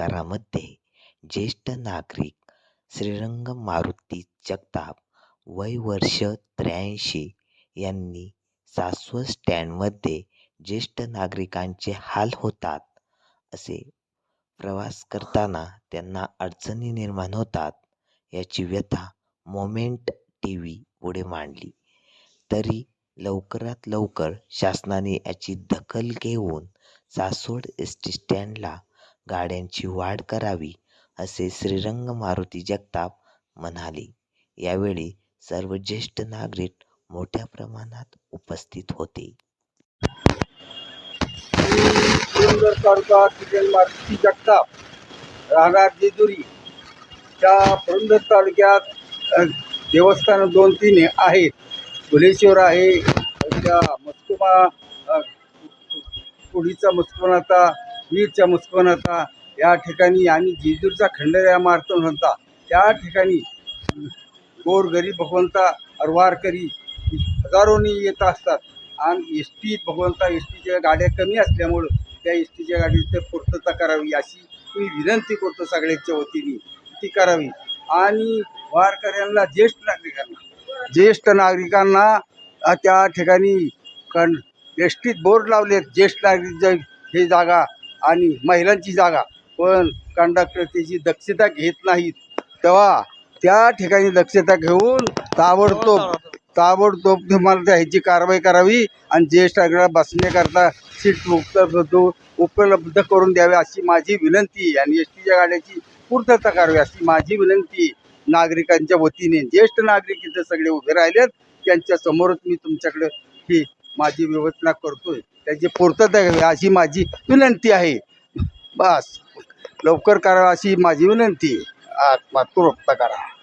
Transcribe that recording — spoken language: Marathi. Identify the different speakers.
Speaker 1: ज्येष्ठ नागरिक श्रीरंग मारुती जगताप वय वर्ष त्र्याऐंशी यांनी सासवड स्टँडमध्ये ज्येष्ठ नागरिकांचे हाल होतात असे प्रवास करताना त्यांना अडचणी निर्माण होतात याची व्यथा मोमेंट टी व्ही पुढे मांडली. तरी लवकरात लवकर शासनाने याची दखल घेऊन सासवड एस टी स्टँडला गाड्यांची वाढ करावी असे श्रीरंग मारुती जगताप म्हणाले. यावेळी सर्व ज्येष्ठ नागरिक मोठ्या प्रमाणात उपस्थित होते.
Speaker 2: तालुका मारुती जगताप राहणार जेजुरी. त्या पुरंदर तालुक्यात देवस्थान देवस्थानं दोन तीन आहेत. फुलेश्वर आहे त्या मस्कुमा पुढीचा मस्कुमाचा वीरच्या मस्कुनाता या ठिकाणी आणि जेजूरचा खंडेऱ्या मार्तन होता त्या ठिकाणी गोरगरीब भगवंता अरवारकरी हजारोनी येत असतात. आणि एस टी भगवंता एस टीच्या गाड्या कमी असल्यामुळं त्या एस टीच्या गाडीची पूर्तता करावी अशी मी विनंती करतो सगळ्यांच्या वतीने. ती करावी. आणि वारकऱ्यांना ज्येष्ठ नागरिकांना. ज्येष्ठ नागरिकांना त्या ठिकाणी कण एस टीत बोर्ड लावलेत. ज्येष्ठ नागरिक हे जागा आणि महिलांची जागा. पण कंडक्टर त्याची दक्षता घेत नाहीत. तेव्हा त्या ठिकाणी दक्षता घेऊन ताबडतोब ताबडतोब तुम्हाला त्या ह्याची कारवाई करावी आणि ज्येष्ठ नागरिकांना बसण्याकरता सीट उपलब्ध उपलब्ध करून द्यावी अशी माझी विनंती आणि एस टीच्या गाड्याची पूर्तता करावी अशी माझी विनंती नागरिकांच्या वतीने. ज्येष्ठ नागरिक इथं सगळे उभे राहिलेत. त्यांच्या समोरच मी तुमच्याकडे ही माझी व्यवस्था करतोय. त्याची पूर्तता करावी अशी माझी विनंती आहे. बस. लवकर करा अशी माझी विनंती आहे. आत्मा तुरप्त करा.